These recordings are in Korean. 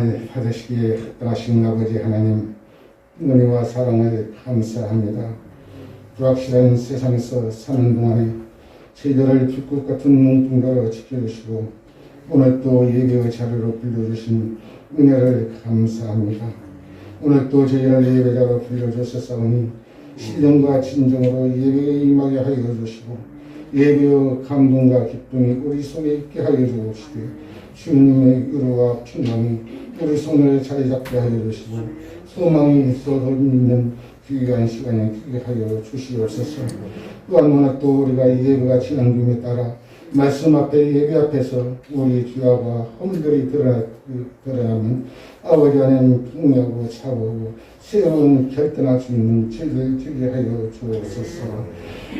을 받으시기에 합당하신 아버지 하나님 은혜와 사랑을 감사합니다. 불확실한 세상에서 사는 동안에 저희들을 불꽃 같은 눈동자로 지켜주시고 오늘 또 예배의 자리로 불러주신 은혜를 감사합니다. 오늘 또 저희를 예배자로 불러주셨사오니 신령과 진정으로 예배에 임하게 하여 주시고 예배의 감동과 기쁨이 우리 속에 있게 하여 주시되 주님의 위로와 평강이 우리 손을 자리 잡게 하여 주시고 소망이 있어도 있는 귀한 시간이 되게 하여 주시옵소서. 또한 오늘 또 우리가 예배가 진행 중에 따라 말씀 앞에 예배 앞에서 우리 죄악과 허물들이 드러나, 드러나면 아버지 하나님 통하고 차보고 새로운 결단할 수 있는 죄를 되게 하여 주옵소서.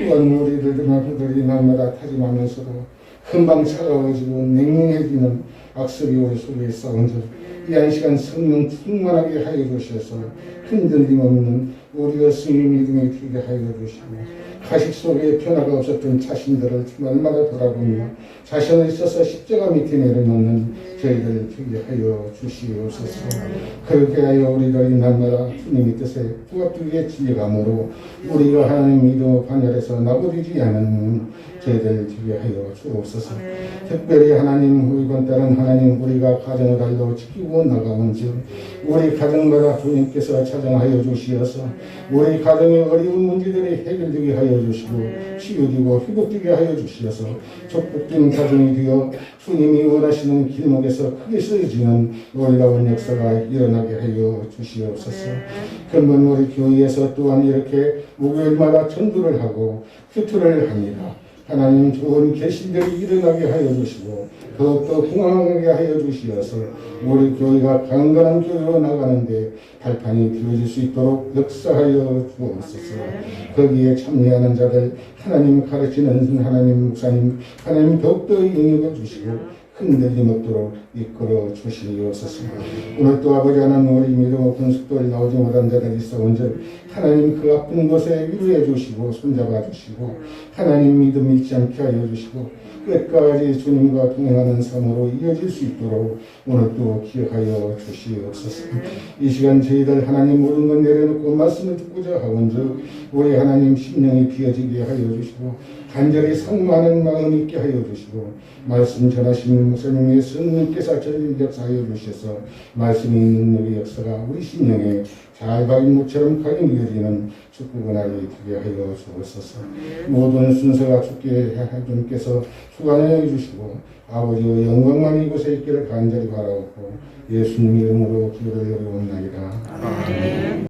또한 우리들 들이 날마다 타짐하면서도 금방 차가워지고 냉랭해지는 악습이 우리 속에 싸운 즉 이한 시간 성령 충만하게 하여 주셔서 흔들림 없는 우리의 스님 믿음이 되게 하여 주시고 가식 속에 변화가 없었던 자신들을 날마다 돌아보며 자신을 있어서 십자가 밑에 내려놓는 저희들 되게 하여 주시옵소서. 그렇게 하여 우리들이 날마다 주님의 뜻에 부합되게 지혜감으로 우리가 하나님 믿음 반열에서 나부리지 않는 저희들 되게 하여 주옵소서. 특별히 하나님 이번 달은 하나님 우리가 가정을 달로 지키고 나가는즉 우리 가정마다 주님께서 찾아하여 주시어서 우리 가정의 어려운 문제들이 해결되게 하여 주시고 치유되고 회복되게 하여 주시어서 축복된 가정이 되어 주님이 원하시는 길목에서 크게 쓰여지는 놀라운 역사가 일어나게 하여 주시옵소서 근본 우리 교회에서 또한 이렇게 목요일마다 전도를 하고 큐트를 합니다. 하나님 좋은 계신들이 일어나게 하여 주시고 더욱더 공황하게 하여 주시어서 우리 교회가 강건한 교회로 나가는데 발판이 되어질 수 있도록 역사하여 주옵소서. 거기에 참여하는 자들 하나님 가르치는 하나님 목사님 하나님 더욱더 영역해 주시고 흔들림 없도록 이끌어 주시옵소서. 오늘 또 아버지 하나님 우리 믿음 없는 숙도에 나오지 못한 자들이 있어온즉 하나님 그 아픈 곳에 위로해 주시고 손잡아 주시고 하나님 믿음 잃지 않게 하여 주시고 끝까지 주님과 동행하는 삶으로 이어질 수 있도록 오늘 또 기억하여 주시옵소서. 이 시간 저희들 하나님 모든 것 내려놓고 말씀을 듣고자 하온즉 우리 하나님 심령이 비어지게 하여 주시고 간절히 상마하는 마음 있게 하여 주시고 말씀 전하시는 목사님의 성령께서 저를 역사하여 주셔서 말씀이 능력의 역사가 우리 심령에 잘바인목처럼 가령 이어지는 축복은 알이 되게 하여 주옵소서. 모든 순서가 주께 주님께서 주관하여 주시고 아버지의 영광만 이곳에 있기를 간절히 바라옵고 예수님 이름으로 기도를 드리옵나이다